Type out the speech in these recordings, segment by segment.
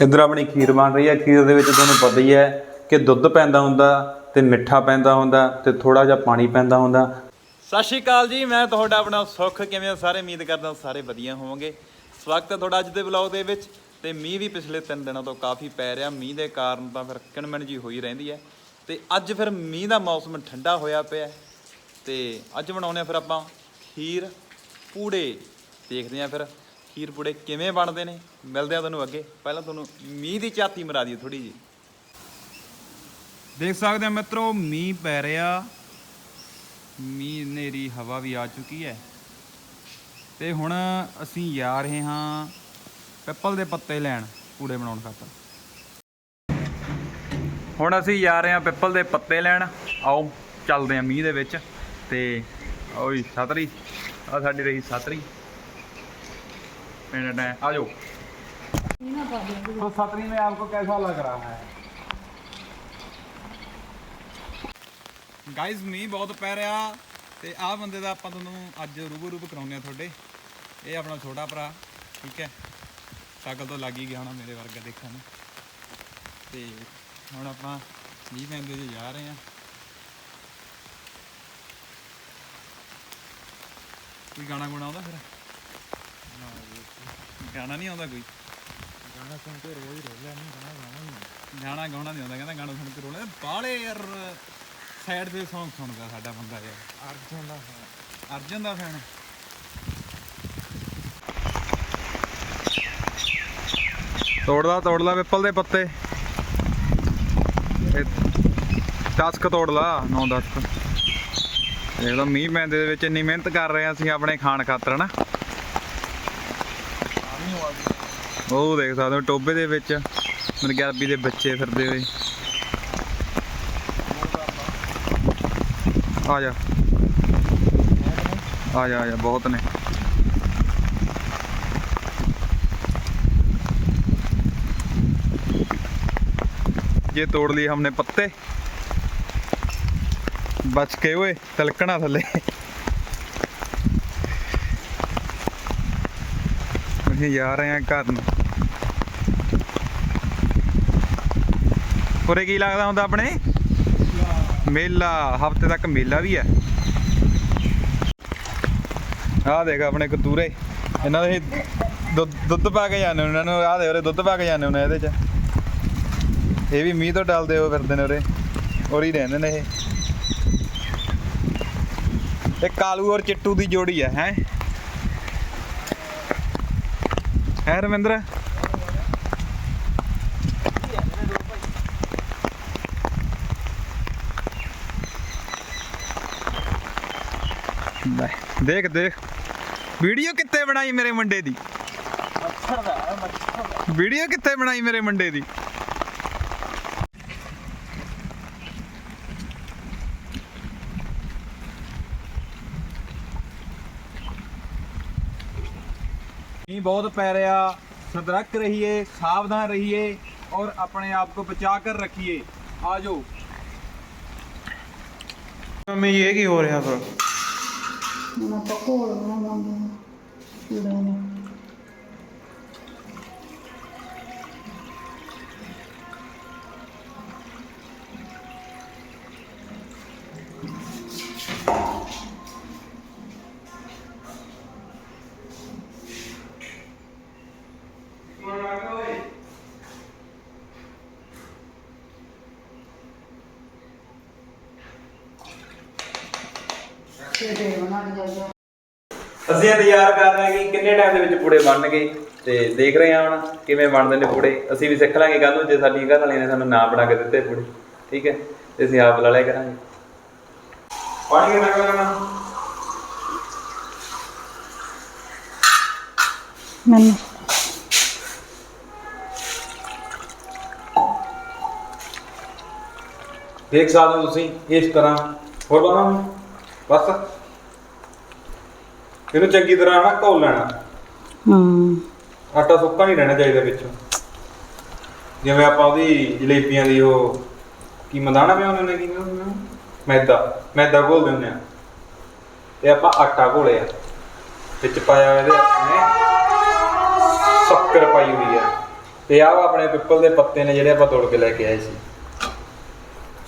ਇੱਧਰ ਆਪਣੀ ਖੀਰ ਬਣ ਰਹੀ ਹੈ। ਖੀਰ ਦੇ ਵਿੱਚ ਤੁਹਾਨੂੰ ਪਤਾ ਹੀ ਹੈ ਕਿ ਦੁੱਧ ਪੈਂਦਾ ਹੁੰਦਾ ਤੇ ਮਿੱਠਾ ਪੈਂਦਾ ਹੁੰਦਾ ਤੇ ਥੋੜਾ ਜਿਹਾ ਪਾਣੀ ਪੈਂਦਾ ਹੁੰਦਾ। ਸਤਿ ਸ਼੍ਰੀ ਅਕਾਲ ਜੀ, ਮੈਂ ਤੁਹਾਡਾ ਆਪਣਾ ਸੁੱਖ ਕਿਵੇਂ ਹੋ? ਸਾਰੇ ਉਮੀਦ ਕਰਦਾ ਸਾਰੇ ਵਧੀਆ ਹੋਵੋਗੇ। ਸਵਾਗਤ ਹੈ ਤੁਹਾਡਾ ਅੱਜ ਦੇ ਵਲੌਗ ਦੇ ਵਿੱਚ ਤੇ ਮੀਂਹ ਵੀ ਪਿਛਲੇ 3 ਦਿਨਾਂ ਤੋਂ ਕਾਫੀ ਪੈ ਰਿਹਾ। ਮੀਂਹ ਦੇ ਕਾਰਨ ਤਾਂ ਫਿਰ ਕਿਣਮਣ ਜੀ ਹੋਈ ਰਹਿੰਦੀ ਹੈ। ਤੇ ਅੱਜ ਫਿਰ ਮੀਂਹ ਦਾ ਮੌਸਮ ਠੰਡਾ ਹੋਇਆ ਪਿਆ ਹੈ। ਤੇ ਅੱਜ ਬਣਾਉਨੇ ਆ ਫਿਰ ਆਪਾਂ ਖੀਰ, ਪੂੜੇ ਦੇਖਦੇ ਆ ਫਿਰ। ਖੀਰ ਪੂੜੇ ਕਿਵੇਂ ਬਣਦੇ ਨੇ? ਮਿਲਦੇ ਆ ਤੁਹਾਨੂੰ ਅੱਗੇ। ਪਹਿਲਾਂ ਤੁਹਾਨੂੰ ਮੀਂਹ ਦੀ ਝਾਤੀ ਮਰਾ ਦਈਏ ਥੋੜੀ ਜੀ ਦੇਖ ਸਕਦੇ ਆ ਮਿੱਤਰੋ, ਮੀਂਹ ਪੈ ਰਿਹਾ। ਮੀਂਹ ਨੇਰੀ ਹਵਾ ਵੀ ਆ ਚੁੱਕੀ ਹੈ। ਤੇ ਹੁਣ ਅਸੀਂ ਜਾ ਰਹੇ ਹਾਂ ਪਿੱਪਲ ਦੇ ਪੱਤੇ ਲੈਣ ਪੂੜੇ ਬਣਾਉਣ ਖਾਤਰ। ਹੁਣ ਅਸੀਂ ਜਾ ਰਹੇ ਹਾਂ ਪਿੱਪਲ ਦੇ ਪੱਤੇ ਲੈਣ। ਆਓ, ਚੱਲਦੇ ਹਾਂ ਮੀਂਹ ਦੇ ਵਿੱਚ। ਤੇ ਓਏ ਛਤਰੀ ਆ ਸਾਡੀ ਰਹੀ ਛਤਰੀ ਪਿੰਡ ਹੈ ਆ ਜਾਓ तो सतरी में आपको कैसा लग रहा है ਗਾਇਜ਼ ਮੀਂਹ ਬਹੁਤ ਪੈ ਰਿਹਾ ਤੇ ਆਹ ਬੰਦੇ ਦਾ ਆਪਾਂ ਤੁਹਾਨੂੰ ਅੱਜ ਰੂਬਰੂ ਰੂਬ ਕਰਾਉਂਦੇ ਆ ਤੁਹਾਡੇ ਇਹ ਆਪਣਾ ਛੋਟਾ ਭਰਾ ਠੀਕ ਹੈ ਸ਼ਕਲ ਤੋਂ ਲੱਗ ਹੀ ਗਿਆ ਹੋਣਾ ਮੇਰੇ ਵਰਗਾ ਦੇਖਣ ਨੂੰ ਤੇ ਹੁਣ ਆਪਾਂ ਮੀਂਹ ਪੈਂਦੇ ਜੇ ਜਾ ਰਹੇ ਆ ਕੋਈ ਗਾਣਾ ਗੁਣਾ ਆਉਂਦਾ ਫਿਰ ਗਾਣਾ ਨਹੀਂ ਆਉਂਦਾ ਕੋਈ? ਗਾਣਾ ਸੁਣ ਕੇ ਰੋਜ਼ ਰੋਲਿਆ ਨਹੀਂ ਗਾਣਾ ਗਾਣਾ ਗਾਣਾ ਗਾਉਣਾ ਨਹੀਂ ਆਉਂਦਾ ਕਹਿੰਦਾ ਗਾਣਾ ਸੁਣ ਕੇ ਰੋਲਿਆ ਬਾਲੇ ਯਾਰ ਸਾਈਡ ਤੇ Song ਸੁਣਦਾ ਸਾਡਾ ਬੰਦਾ ਯਾਰ। ਅਰਜਨ ਦਾ ਫੈਨ ਅਰਜਨ ਦਾ ਫੈਨ ਤੋੜਦਾ ਤੋੜਦਾ ਪਿੱਪਲ ਦੇ ਪੱਤੇ। ਇਹ 10 ਕ ਤੋੜ ਲਾ 9 10 ਕ ਦੇਖ ਲਓ ਮੀਂਹ ਪੈਂਦੇ ਦੇ ਵਿੱਚ ਇੰਨੀ ਮਿਹਨਤ ਕਰ ਰਹੇ ਹਾਂ ਅਸੀਂ ਆਪਣੇ ਖਾਣ ਖਾਤਰ ਨਾ ਉਹ ਦੇਖ ਸਕਦੇ ਹੋ ਟੋਬੇ ਦੇ ਵਿੱਚ ਮਰਗਿਆਬੀ ਦੇ ਬੱਚੇ ਫਿਰਦੇ ਹੋਏ ਆ ਜਾ ਆ ਜਾ ਆ ਜਾ ਬਹੁਤ ਨੇ ये तोड़ लिए हमने पत्ते बच के हुए तिलकना थले ਅਸੀਂ ਜਾ ਰਹੇ ਹਾਂ ਘਰ ਨੂੰ ਉਰੇ ਕੀ ਲੱਗਦਾ ਹੁੰਦਾ ਆਪਣੇ? ਮੇਲਾ, ਹਫ਼ਤੇ ਤੱਕ ਮੇਲਾ ਵੀ ਹੈ। ਆਹ ਦੇਖ ਆਪਣੇ ਕਤੂਰੇ ਇਹਨਾਂ ਦੇ ਦੁੱਧ ਦੁੱਧ ਪਾ ਕੇ ਜਾਂਦੇ ਉਹਨਾਂ ਨੂੰ, ਆਹ ਦੇ ਉਰੇ ਦੁੱਧ ਪਾ ਕੇ ਜਾਂਦੇ ਉਹਨਾਂ ਇਹਦੇ ਚ। ਇਹ ਵੀ ਮੀਂਹ ਤੋਂ ਡਲਦੇ ਹੋ ਫਿਰਦੇ ਨੇ ਉਰੇ। ਉਰੇ ਹੀ ਰਹਿੰਦੇ ਨੇ ਇਹ। ਇਹ ਕਾਲੂ ਔਰ ਚਿੱਟੂ ਦੀ ਜੋੜੀ ਹੈ ਹੈ? ਹੈ ਰਮਿੰਦਰ ਲੈ, ਦੇਖ ਦੇਖ ਵੀਡੀਓ ਕਿੱਥੇ ਬਣਾਈ ਮੇਰੇ ਮੁੰਡੇ ਦੀ ਵੀਡੀਓ ਕਿੱਥੇ ਬਣਾਈ ਮੇਰੇ ਮੁੰਡੇ ਦੀ मींह बहुत पै रहा सतर्क रहिए सावधान रहिए और अपने आप को बचा कर रखिए आ जाओ ਮੰਮੀ ਇਹ ਕੀ ਹੋ ਰਿਹਾ ਫਿਰ ਹੁਣ ਆਪਾਂ ਘੋਲ ਅਸੀਂ ਇੰਤਜ਼ਾਰ ਕਰ ਰਹੇ ਹਾਂ ਕਿ ਕਿੰਨੇ ਟਾਈਮ ਦੇ ਵਿੱਚ ਪੂੜੇ ਬਣਨਗੇ ਤੇ ਦੇਖ ਰਹੇ ਹਾਂ ਹੁਣ ਕਿਵੇਂ ਬਣਦੇ ਨੇ ਪੂੜੇ। ਅਸੀਂ ਵੀ ਸਿੱਖ ਲਾਂਗੇ ਕੱਲ ਨੂੰ ਜੇ ਸਾਡੀ ਘਰ ਵਾਲੀਆਂ ਨੇ ਸਾਨੂੰ ਨਾ ਬਣਾ ਕੇ ਦਿੱਤੇ ਪੂੜੇ ਠੀਕ ਹੈ? ਤੇ ਅਸੀਂ ਆਪ ਲਾ ਲਿਆ ਕਰਾਂਗੇ। ਪਾਣੀ ਕਿੰਨਾ ਕੁ ਲੱਗਣਾ ਮੈਨੂੰ। ਦੇਖ ਸਕਦੇ ਹੋ ਤੁਸੀਂ ਇਸ ਤਰ੍ਹਾਂ ਹੋਰ ਬਣਾਉਂ ਬਸ। ਇਹਨੂੰ ਚੰਗੀ ਤਰ੍ਹਾਂ ਨਾ ਘੋਲ ਲੈਣਾ। ਹੂੰ ਆਟਾ ਸੁੱਕਾ ਨਹੀਂ ਰਹਿਣਾ ਚਾਹੀਦਾ ਵਿੱਚੋਂ। ਜਿਵੇਂ ਆਪਾਂ ਉਹਦੀ ਜਲੇਬੀਆਂ ਦੀ ਉਹ ਕੀ ਮਦਾਨਾ ਪਿਆਉਂਦੇ ਨੇ ਕੀ ਕਹਿੰਦੇ ਉਹਨੂੰ? ਮੈਦਾ ਮੈਦਾ ਘੋਲਦੇ ਹੁੰਦੇ ਆ ਤੇ ਆਪਾਂ ਆਟਾ ਘੋਲਿਆ। ਵਿੱਚ ਪਾਇਆ ਇਹਦੇ ਆਪਣੇ ਸ਼ੱਕਰ ਪਾਈ ਹੋਈ ਆ ਤੇ ਆਹ ਆਪਣੇ ਪਿੱਪਲ ਦੇ ਪੱਤੇ ਨੇ ਜਿਹੜੇ ਆਪਾਂ ਤੋੜ ਕੇ ਲੈ ਕੇ ਆਏ ਸੀ।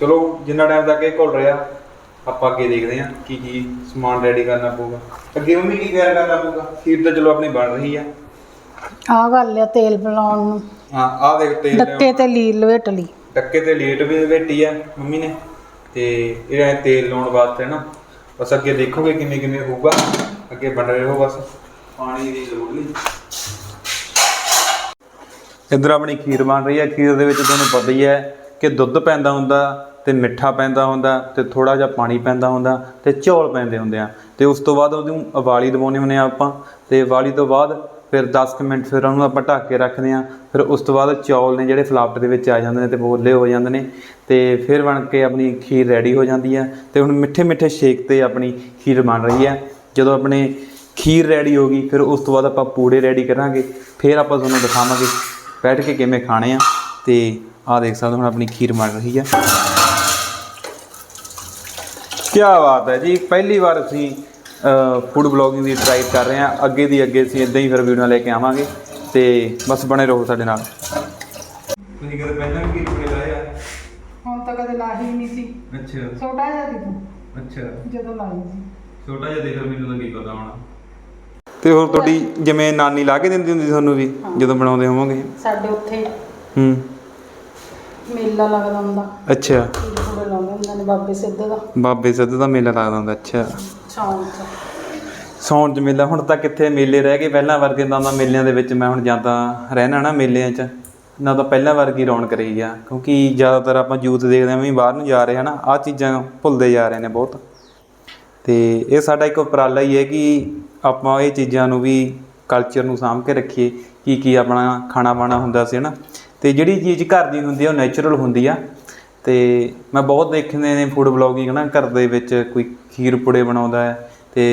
ਚਲੋ ਜਿੰਨਾ ਟਾਈਮ ਤੱਕ ਇਹ ਘੁਲ ਰਿਹਾ ਆਪਾਂ ਅੱਗੇ ਦੇਖਦੇ ਹਾਂ ਕੀ ਕੀ ਸਮਾਨ ਰੈਡੀ ਕਰਨਾ ਪਊਗਾ। ਅੱਗੇ ਮੰਮੀ ਕੀ ਤਿਆਰ ਕਰਨਾ ਪਊਗਾ? ਖੀਰ ਤਾਂ ਚਲੋ ਆਪਣੀ ਬਣ ਰਹੀ ਆ। ਆ ਗੱਲ ਆ ਤੇਲ ਬਣਾਉਣ ਨੂੰ। ਹਾਂ ਆਹ ਦੇਖ ਤੇਲ ਡੱਕੇ ਤੇ ਲੀਲ ਲਵੇਟ ਲਈ। ਡੱਕੇ ਤੇ ਲੇਟ ਵੀ ਵੇਟੀ ਆ ਮੰਮੀ ਨੇ। ਤੇ ਇਹ ਐਂ ਤੇਲ ਲਾਉਣ ਵਾਸਤੇ ਨਾ ਬਸ ਅੱਗੇ ਦੇਖੋਗੇ ਕਿਵੇਂ ਕਿਵੇਂ ਹੋਊਗਾ। ਅੱਗੇ ਬਣ ਰਹੇ ਹੋ ਬਸ। ਪਾਣੀ ਦੀ ਲੋੜ ਨਹੀਂ। ਇੱਧਰ ਆਪਣੀ ਖੀਰ ਬਣ ਰਹੀ ਹੈ ਖੀਰ ਦੇ ਵਿੱਚ ਤੁਹਾਨੂੰ ਪਤਾ ਹੀ ਹੈ ਕਿ ਦੁੱਧ ਪੈਂਦਾ ਹੁੰਦਾ ਤੇ ਮਿੱਠਾ ਪੈਂਦਾ ਹੁੰਦਾ, ਤੇ ਥੋੜਾ ਜਿਹਾ ਪਾਣੀ ਪੈਂਦਾ ਹੁੰਦਾ, ਤੇ ਚੌਲ ਪੈਂਦੇ ਹੁੰਦੇ ਆ। ਤੇ ਉਸ ਤੋਂ ਬਾਅਦ ਉਹਨੂੰ ਉਬਾਲੀ ਦਵਾਉਂਦੇ ਹੁੰਦੇ ਆ ਆਪਾਂ। ਤੇ ਉਬਾਲੀ ਤੋਂ ਬਾਅਦ ਫਿਰ 10 ਕੁ ਮਿੰਟ ਫਿਰ ਉਹਨੂੰ ਆਪਾਂ ਢੱਕ ਕੇ ਰੱਖਦੇ ਆ। ਫਿਰ ਉਸ ਤੋਂ ਬਾਅਦ ਚੌਲ ਨੇ ਜਿਹੜੇ ਫਲਾਫਟ ਦੇ ਵਿੱਚ ਆ ਜਾਂਦੇ ਨੇ ਤੇ ਬੋਲੇ ਹੋ ਜਾਂਦੇ ਨੇ। ਤੇ ਫਿਰ ਬਣ ਕੇ ਆਪਣੀ ਖੀਰ ਰੈਡੀ ਹੋ ਜਾਂਦੀ ਹੈ ਤੇ ਹੁਣ ਮਿੱਠੇ ਮਿੱਠੇ ਸ਼ੇਕ ਤੇ ਆਪਣੀ ਖੀਰ ਬਣ ਰਹੀ ਹੈ ਜਦੋਂ ਆਪਣੇ ਖੀਰ ਰੈਡੀ ਹੋ ਗਈ, ਫਿਰ ਉਸ ਤੋਂ ਬਾਅਦ ਆਪਾਂ ਪੂੜੇ ਰੈਡੀ ਕਰਾਂਗੇ। ਫਿਰ ਆਪਾਂ ਤੁਹਾਨੂੰ ਦਿਖਾਵਾਂਗੇ ਬੈਠ ਕੇ ਕਿਵੇਂ ਖਾਣੇ ਆ। ਤੇ ਆਹ ਦੇਖ ਸਕਦੇ ਹੋ ਹੁਣ ਆਪਣੀ ਖੀਰ ਬਣ ਰਹੀ ਹੈ ਕੀ ਬਾਤ ਹੈ ਜੀ। ਪਹਿਲੀ ਵਾਰ ਅਸੀਂ ਫੂਡ ਬਲੌਗਿੰਗ ਦੀ ਟਰਾਈ ਕਰ ਰਹੇ ਹਾਂ। ਅੱਗੇ ਦੀ ਅੱਗੇ ਅਸੀਂ ਇਦਾਂ ਹੀ ਫਿਰ ਵੀਡੀਓ ਲੈ ਕੇ ਆਵਾਂਗੇ ਤੇ ਬਸ ਬਣੇ ਰਹੋ ਸਾਡੇ ਨਾਲ। ਤੁਸੀਂ ਕਦੇ ਪਹਿਲਾਂ ਵੀ ਖੀਰ ਲਾਇਆ ਹੁਣ ਤਾਂ ਕਦੇ ਲਾਹੀ ਨਹੀਂ ਸੀ। ਅੱਛਾ। ਛੋਟਾ ਜਿਹਾ ਸੀ ਤੂੰ। ਅੱਛਾ। ਜਦੋਂ ਲਾਈ ਸੀ। ਛੋਟਾ ਜਿਹਾ ਦੇਖ ਮੈਨੂੰ ਤਾਂ ਕੀ ਪਤਾ ਹੋਣਾ। ਤੇ ਹੋਰ ਤੁਹਾਡੀ ਜਿਵੇਂ ਨਾਨੀ ਲਾ ਕੇ ਦਿੰਦੀ ਹੁੰਦੀ ਸੀ ਤੁਹਾਨੂੰ ਵੀ ਜਦੋਂ ਬਣਾਉਂਦੇ ਹੋਵੋਗੇ? ਸਾਡੇ ਉੱਥੇ। ਹੂੰ। ਮੇਲਾ ਲੱਗਦਾ ਹੁੰਦਾ। ਅੱਛਾ। ਪੂਰੇ ਪੂਰੇ ਲਾਉਂਦੇ ਹੁੰਦੇ ਨੇ ਬਾਬੇ ਸਿੱਧੇ ਦਾ। ਬਾਬੇ ਸਿੱਧ ਦਾ ਮੇਲਾ ਲੱਗਦਾ ਹੁੰਦਾ ਅੱਛਾ। ਸ਼ਾਮ ਚ। ਸੌਣ ਚ ਮੇਲਾ ਹੁਣ ਤਾਂ ਕਿੱਥੇ ਮੇਲੇ ਰਹਿ ਗਏ ਪਹਿਲਾਂ ਵਰਗੇ ਤਾਂ ਤਾਂ ਮੇਲਿਆਂ ਦੇ ਵਿੱਚ ਮੈਂ ਹੁਣ ਜਾਂਦਾ ਰਹਿਣਾ ਨਾ ਮੇਲਿਆਂ 'ਚ। ਨਾ ਤਾਂ ਪਹਿਲਾਂ ਵਰਗੀ ਰੌਣਕ ਰਹੀ ਆ ਕਿਉਂਕਿ ਜ਼ਿਆਦਾਤਰ ਆਪਾਂ ਯੂਥ ਦੇਖਦੇ ਆਂ ਵੀ ਬਾਹਰ ਨੂੰ ਜਾ ਰਹੇ ਹਨ ਆ ਚੀਜ਼ਾਂ ਭੁੱਲਦੇ ਜਾ ਰਹੇ ਨੇ ਬਹੁਤ। ਤੇ ਇਹ ਸਾਡਾ ਇੱਕ ਉਪਰਾਲਾ ਹੀ ਹੈ ਕਿ ਆਪਾਂ ਇਹ ਚੀਜ਼ਾਂ ਨੂੰ ਵੀ ਕਲਚਰ ਨੂੰ ਸਾਂਭ ਕੇ ਰੱਖੀਏ ਕੀ ਕੀ ਆਪਣਾ ਖਾਣਾ ਬਾਣਾ ਹੁੰਦਾ ਸੀ ਨਾ ਤੇ ਜਿਹੜੀ ਚੀਜ਼ ਘਰ ਦੀ ਹੁੰਦੀ ਆ ਉਹ ਨੇਚਰਲ ਹੁੰਦੀ ਆ। ਤੇ ਮੈਂ ਬਹੁਤ ਦੇਖਦੇ ਨੇ ਫੂਡ ਬਲੌਗਿੰਗ ਨਾ ਘਰ ਦੇ ਵਿੱਚ ਕੋਈ ਖੀਰ ਪੁੜੇ ਬਣਾਉਂਦਾ ਹੈ ਤੇ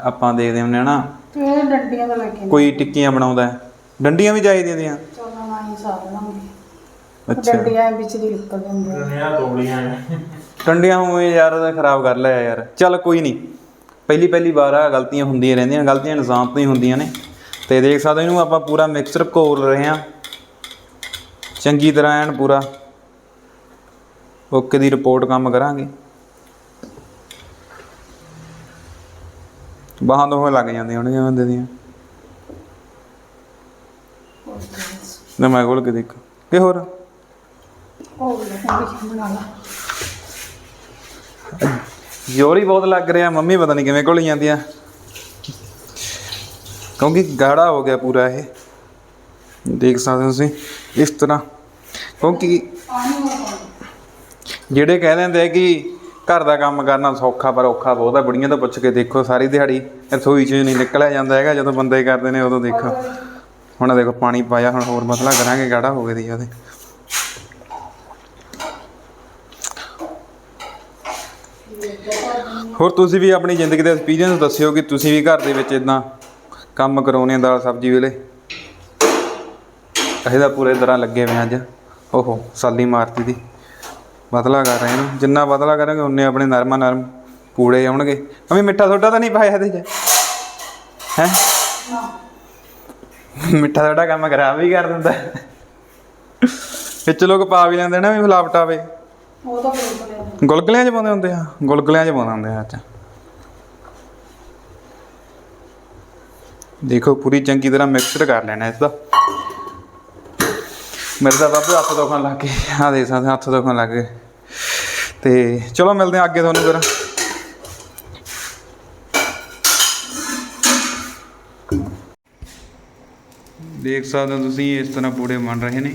ਆਪਾਂ ਦੇਖਦੇ ਹੁੰਦੇ ਆ ਨਾ ਤੂੰ ਇਹ ਡੰਡੀਆਂ ਦਾ ਲੈ ਕੇ ਕੋਈ ਟਿੱਕੀਆਂ ਬਣਾਉਂਦਾ ਹੈ। ਡੰਡੀਆਂ ਵੀ ਚਾਹੀਦੀਆਂ ਦੀਆਂ ਚਲੋ ਨਾ ਹੀ ਸਾਰ ਲਾਂਗੇ ਅੱਛਾ। ਡੰਡੀਆਂ ਵਿੱਚ ਦੀ ਨਿਕਲ ਜਾਂਦੀਆਂ ਟੰਡੀਆਂ ਹੋਏ ਯਾਰ ਉਹਦਾ ਖਰਾਬ ਕਰ ਲਿਆ ਯਾਰ। ਚੱਲ ਕੋਈ ਨਹੀਂ। ਪਹਿਲੀ ਪਹਿਲੀ ਵਾਰ ਆ ਗਲਤੀਆਂ ਹੁੰਦੀਆਂ ਰਹਿੰਦੀਆਂ ਗਲਤੀਆਂ ਇਨਸਾਨ ਤੋਂ ਹੀ ਹੁੰਦੀਆਂ ਨੇ। ਤੇ ਦੇਖ ਸਕਦੇ ਹੋ ਇਹਨੂੰ ਆਪਾਂ ਪੂਰਾ ਮਿਕਸਚਰ ਘੋਲ ਰਹੇ ਹਾਂ। ਚੰਗੀ ਤਰ੍ਹਾਂ ਐਨ ਪੂਰਾ। ਓਕੇ ਦੀ ਰਿਪੋਰਟ ਕੰਮ ਕਰਾਂਗੇ। ਬਾਹਾਂ ਤੋਂ ਲੱਗ ਜਾਂਦੀਆਂ ਹੁਣ ਬੰਦੇ ਦੀਆਂ। ਨਾ ਮੈਂ ਖੋਲ ਕੇ ਦੇਖ। ਕਿ ਹੋਰ? ਉਹ ਜ਼ੋਰ ਹੀ ਬਹੁਤ ਲੱਗ ਰਿਹਾ। ਮੰਮੀ ਪਤਾ ਨਹੀਂ ਕਿਵੇਂ ਘੁਲ ਜਾਂਦੀਆਂ। ਕਿਉਂਕਿ ਗਾੜਾ ਹੋ ਗਿਆ ਪੂਰਾ ਇਹ। ਦੇਖ ਸਕਦੇ ਹੋ ਤੁਸੀਂ। ਇਸ ਤਰ੍ਹਾਂ। ਕਿਉਂਕਿ ਜਿਹੜੇ ਕਹਿ ਦਿੰਦੇ ਆ ਕਿ ਘਰ ਦਾ ਕੰਮ ਕਰਨਾ ਸੌਖਾ, ਪਰ ਔਖਾ ਬਹੁਤ ਆ। ਬੁੜੀਆਂ ਤੋਂ ਪੁੱਛ ਕੇ ਦੇਖੋ ਸਾਰੀ ਦਿਹਾੜੀ। ਰਸੋਈ 'ਚ ਨਹੀਂ ਨਿਕਲਿਆ ਜਾਂਦਾ ਹੈਗਾ। ਜਦੋਂ ਬੰਦੇ ਕਰਦੇ ਨੇ, ਉਦੋਂ ਦੇਖੋ। ਹੁਣ ਦੇਖੋ, ਪਾਣੀ ਪਾਇਆ, ਹੁਣ ਹੋਰ ਮਸਲਾ ਕਰਾਂਗੇ, ਗਾੜਾ ਹੋ ਗਿਆ ਦੀ ਉਹਦੇ ਹੋਰ ਤੁਸੀਂ ਵੀ ਆਪਣੀ ਜ਼ਿੰਦਗੀ ਦਾ ਐਕਸਪੀਰੀਅੰਸ ਦੱਸਿਓ ਕਿ ਤੁਸੀਂ ਵੀ ਘਰ ਦੇ ਵਿੱਚ ਇਦਾਂ ਕੰਮ ਕਰਾਉਣੇ ਦਾਲ ਸਬਜ਼ੀ ਵੇਲੇ। ਅਸੀਂ ਤਾਂ ਪੂਰੇ ਤਰ੍ਹਾਂ ਲੱਗੇ ਹੋਏ ਅੱਜ। ਓਹੋ, ਸਾਲੀ ਮਾਰਤੀ ਦੀ। ਬਦਲਾ ਕਰ ਰਹੇ ਨੇ ਜਿੰਨਾ ਬਦਲਾ ਕਰਾਂਗੇ, ਉਨੇ ਆਪਣੇ ਨਰਮਾ ਨਰਮ ਪੂੜੇ ਆਉਣਗੇ। ਅਮੀ, ਮਿੱਠਾ ਸੋਡਾ ਤਾਂ ਨਹੀਂ ਪਾਇਆ ਇਹਦੇ 'ਚ? ਹੈ? ਮਿੱਠਾ ਸੋਡਾ ਕੰਮ ਖਰਾਬ ਵੀ ਕਰ ਦਿੰਦਾ। ਵਿੱਚ ਲੋਕ ਪਾ ਵੀ ਲੈਂਦੇ ਨਾ ਵੀ ਫਲਾਵਟ ਆਵੇ ਉਹ ਤਾਂ ਗੁਲਗੁਲਿਆਂ 'ਚ ਪਾਉਂਦੇ ਹੁੰਦੇ ਆ? ਗੁਲਗੁਲਿਆਂ 'ਚ ਪਾਉਂਦੇ ਹੁੰਦੇ ਆ, ਅੱਛਾ। ਦੇਖੋ, ਪੂਰੀ ਚੰਗੀ ਤਰ੍ਹਾਂ ਮਿਕਸਡ ਕਰ ਲੈਣਾ ਇਸ ਦਾ। ਮੇਰੇ ਤਾਂ ਬਾਬੂ ਹੱਥ ਦੁਖਣ ਲੱਗ ਗਏ। ਆ ਦੇਖ ਸਕਦੇ ਹੱਥ ਦੁਖਣ ਲੱਗ ਗਏ। ਤੇ ਚਲੋ ਮਿਲਦੇ ਆ ਅੱਗੇ ਤੁਹਾਨੂੰ ਫਿਰ। ਦੇਖ ਸਕਦੇ ਹੋ ਤੁਸੀਂ ਇਸ ਤਰ੍ਹਾਂ ਪੂੜੇ ਬਣ ਰਹੇ ਨੇ।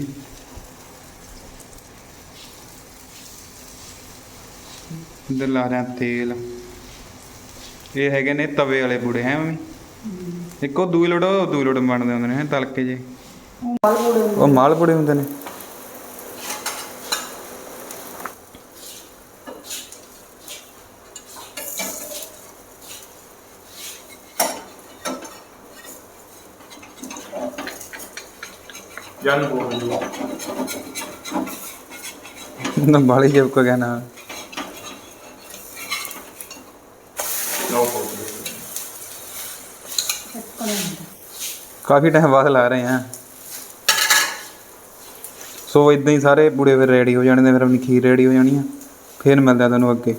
ਇੱਧਰ ਲਾ ਰਿਆ ਤੇਲ। ਇਹ ਹੈਗੇ ਨੇ ਤਵੇ ਵਾਲੇ ਪੂੜੇ, ਹੈ ਮੰਮੀ? ਇੱਕੋ ਦੂਈ ਲੋੜ ਦੂਈ ਲੋੜ ਬਣਦੇ ਹੁੰਦੇ ਨੇ ਤਲਕੇ ਜੇ। ਮਾਲ ਬੂੜੇ ਉਹ ਮਾਲ ਪੂੜੇ ਹੁੰਦੇ ਨੇ। ਜਨ ਬੋਲ ਨਾ ਬਾਲੀ ਜਬ ਕੋ ਕਹਿਣਾ। ਨੋ ਕਾਫੀ ਟਾਈਮ ਬਾਅਦ ਲਾ ਰਹੇ ਹਾਂ। ਸੋ ਇਦਾਂ ਹੀ ਸਾਰੇ ਪੂੜੇ ਫਿਰ ਰੈਡੀ ਹੋ ਜਾਣੇ ਨੇ, ਫਿਰ ਆਪਣੀ ਖੀਰ ਰੈਡੀ ਹੋ ਜਾਣੀ ਆ, ਫਿਰ ਮਿਲਦਾ ਆ ਤੁਹਾਨੂੰ ਅੱਗੇ।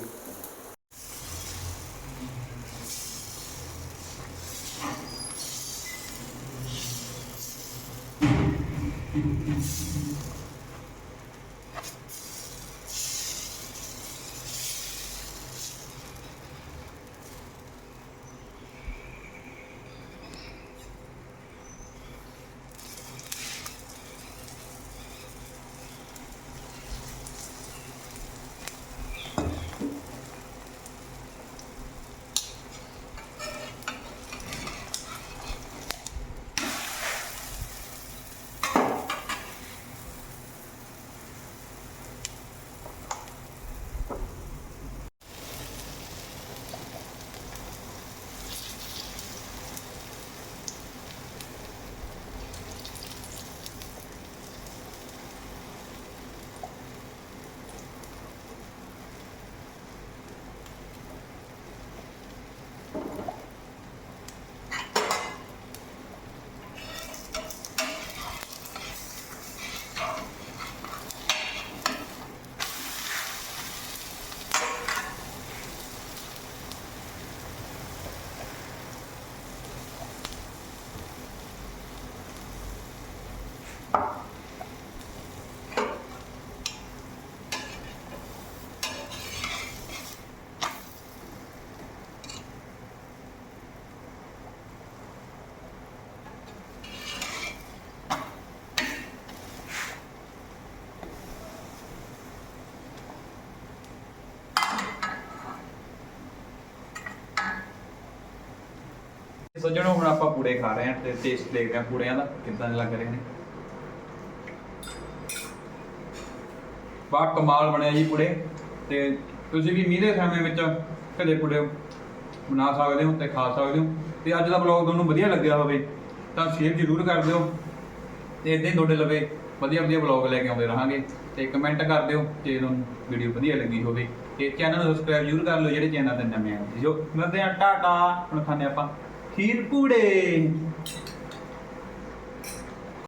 ਸੱਜਣੋ ਹੁਣ ਆਪਾਂ ਪੂੜੇ ਖਾ ਰਹੇ ਹਾਂ ਤੇ ਟੇਸਟ ਦੇਖਦੇ ਹਾਂ ਪੂੜਿਆਂ ਦਾ ਕਿੱਦਾਂ ਦੇ ਲੱਗ ਰਹੇ ਨੇ। ਬਾ ਕਮਾਲ ਬਣਿਆ ਜੀ ਪੂੜੇ। ਤੇ ਤੁਸੀਂ ਵੀ ਮੀਂਹ ਦੇ ਸਮੇਂ ਵਿੱਚ ਕਦੇ ਪੂੜੇ ਬਣਾ ਸਕਦੇ ਹੋ ਤੇ ਖਾ ਸਕਦੇ ਹੋ। ਤੇ ਅੱਜ ਦਾ ਬਲੌਗ ਤੁਹਾਨੂੰ ਵਧੀਆ ਲੱਗਿਆ ਹੋਵੇ ਤਾਂ ਸ਼ੇਅਰ ਜ਼ਰੂਰ ਕਰ ਦਿਓ। ਤੇ ਇਦਾਂ ਹੀ ਤੁਹਾਡੇ ਲਵੇ ਵਧੀਆ ਵਧੀਆ ਬਲੌਗ ਲੈ ਕੇ ਆਉਂਦੇ ਰਹਾਂਗੇ। ਤੇ ਕਮੈਂਟ ਕਰ ਦਿਓ ਜੇ ਤੁਹਾਨੂੰ ਵੀਡੀਓ ਵਧੀਆ ਲੱਗੀ ਹੋਵੇ। ਤੇ ਚੈਨਲ ਨੂੰ ਸਬਸਕ੍ਰਾਈਬ ਜ਼ਰੂਰ ਕਰ ਲਓ, ਜਿਹੜੇ ਚੈਨਲ ਤੇ ਨਵੇਂ ਆਏ ਜੋ ਮਿਲਦੇ ਆ ਟਾਟਾ। ਹੁਣ ਖਾਣੇ ਆਪਾਂ। ਖੀਰ ਪੂੜੇ।